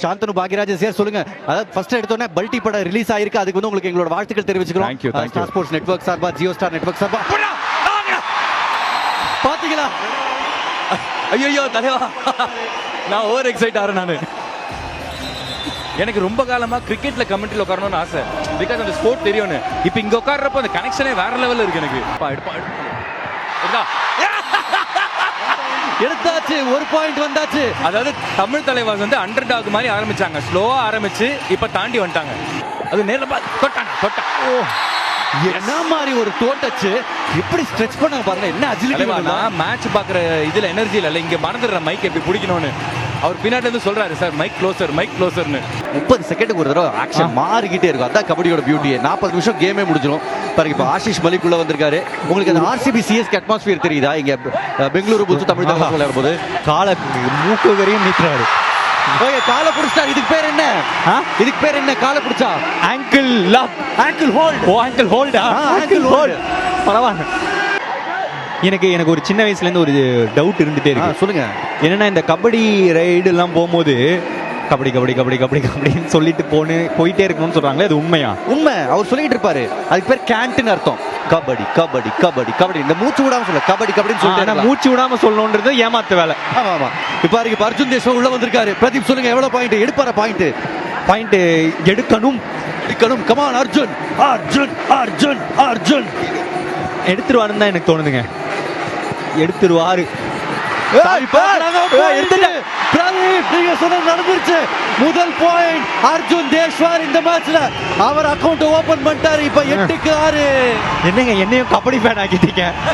Shantanu Bhagyarajan sir சொல்லுங்க. அதாவது first எடுத்தோன்னே பல்டி படம் ரிலீஸ் ஆயிருக்கு. அதுக்கு வந்து உங்களுக்கு எங்களோட வாழ்த்துக்கள் தெரிவிச்சுக்கிறோம். ஸ்டார் ஸ்போர்ட்ஸ் நெட்வொர்க் சார்பா ஜியோ ஸ்டார் நெட்வொர்க் சார்பா. பாத்தீங்களா? ஐயோ தலைவா. நான் ஓவர் எக்ஸைட் ஆறேன் நான். எனக்கு ரொம்ப காலமா கிரிக்கெட்ல கமெண்ட்ரியில் உட்காரணும்னு ஆசை. பிகாஸ் அந்த ஸ்போர்ட் தெரியும்னு. இப்போ இங்க உட்கார்றப்ப அந்த கனெக்ஷனே வேற லெவல்ல இருக்கு எனக்கு. எடுப்பா, எடுப்பா. எடுத்தா. எடுத்தாச்சு ஒரு பாயிண்ட் வந்தாச்சு. அதாவது தமிழ் தலைவாஸ் வந்து அண்டர் டாக் மாதிரி ஆரம்பிச்சாங்க. ஸ்லோவா ஆரம்பிச்சு இப்ப தாண்டி வந்துட்டாங்க. அது நேர்ல தொட்டாங்க தொட்டாங்க ஓ என்ன மாதிரி ஒரு தோட்டச்சு. எப்படி ஸ்ட்ரெச் பண்ண பாருங்க என்ன அஜிலிட்டி மேட்ச் பாக்குற இதுல எனர்ஜி இல்ல இங்க மறந்துடுற மைக் எப்படி பிடிக்கணும்னு. அவர் பின்னாடி இருந்து சொல்றாரு சார் மைக் க்ளோசர் மைக் க்ளோசர்னு முப்பது செகண்டுக்கு ஒரு தடவை ஆக்ஷன் மாறிக்கிட்டே இருக்கும். அதான் கபடியோட பியூட்டியே நாற்பது நிமிஷம் கேமே முடிஞ்சிடும் பாருங்க இப்போ ஆஷிஷ் மலிக் உள்ள வந்திருக்காரு. உங்களுக்கு அந்த ஆர்சிபி சிஎஸ்கே அட்மாஸ்பியர் தெரியுதா? இங்க பெங்களூரு புல்ஸ் தமிழ் தலைவர் விளையாடும் போது. காலை மூக்கு வரையும் நீட்டுறாரு. ஓகே காலை இதுக்கு பேர் என்ன? இதுக்கு பேர் என்ன? காலை பிடிச்சா? ஆங்கிள் லாக் ஆங்கிள் ஹோல்ட் ஓ ஆங்கிள் ஹோல்டா ஆங்கிள். ஹோல்ட் பரவாயில்ல. எனக்கு எனக்கு ஒரு சின்ன வயசுல இருந்து ஒரு டவுட் இருந்துட்டே இருக்கு. சொல்லுங்க. என்னன்னா இந்த கபடி ரைடு எல்லாம் போகும்போது கபடி கபடி கபடி கபடி கபடின்னு சொல்லிட்டு போன்னு போயிட்டே இருக்கணும்னு சொல்றாங்களே அது உண்மையா? உண்மை. அவர் சொல்லிட்டு இருப்பாரு. அதுக்கு பேர் கேன்ட்னு அர்த்தம். கபடி கபடி கபடி கபடி. இந்த மூச்சு விடாம சொல்ல கபடி கபடின்னு சொல்லிட்டு மூச்சு விடாம சொல்லணுன்றது ஏமாத்த வேலை. ஆமா ஆமா. இப்ப இப்ப அர்ஜுன் தேஷ்வா உள்ள வந்திருக்காரு. பிரதீப் சொல்லுங்க எவ்வளவு பாயிண்ட் எடுப்பார பாயிண்ட் பாயிண்ட் எடுக்கணும். எடுக்கணும். Come on Arjun. Arjun Arjun Arjun. எடுத்துருவாருன்னு தான் எனக்கு தோணுதுங்க. எடுத்துருவாரு. நடந்துருச்சு. முதல் பாயிண்ட் அர்ஜுன் தேஷ்வார் இந்த மேட்ச்ல அவர் அக்கவுண்ட் ஓபன் பண்ணிட்டாரு. இப்ப எட்டுக்கு ஆறு. என்னங்க என்னையும் கபடி ஃபேன் ஆக்கிட்டீங்க?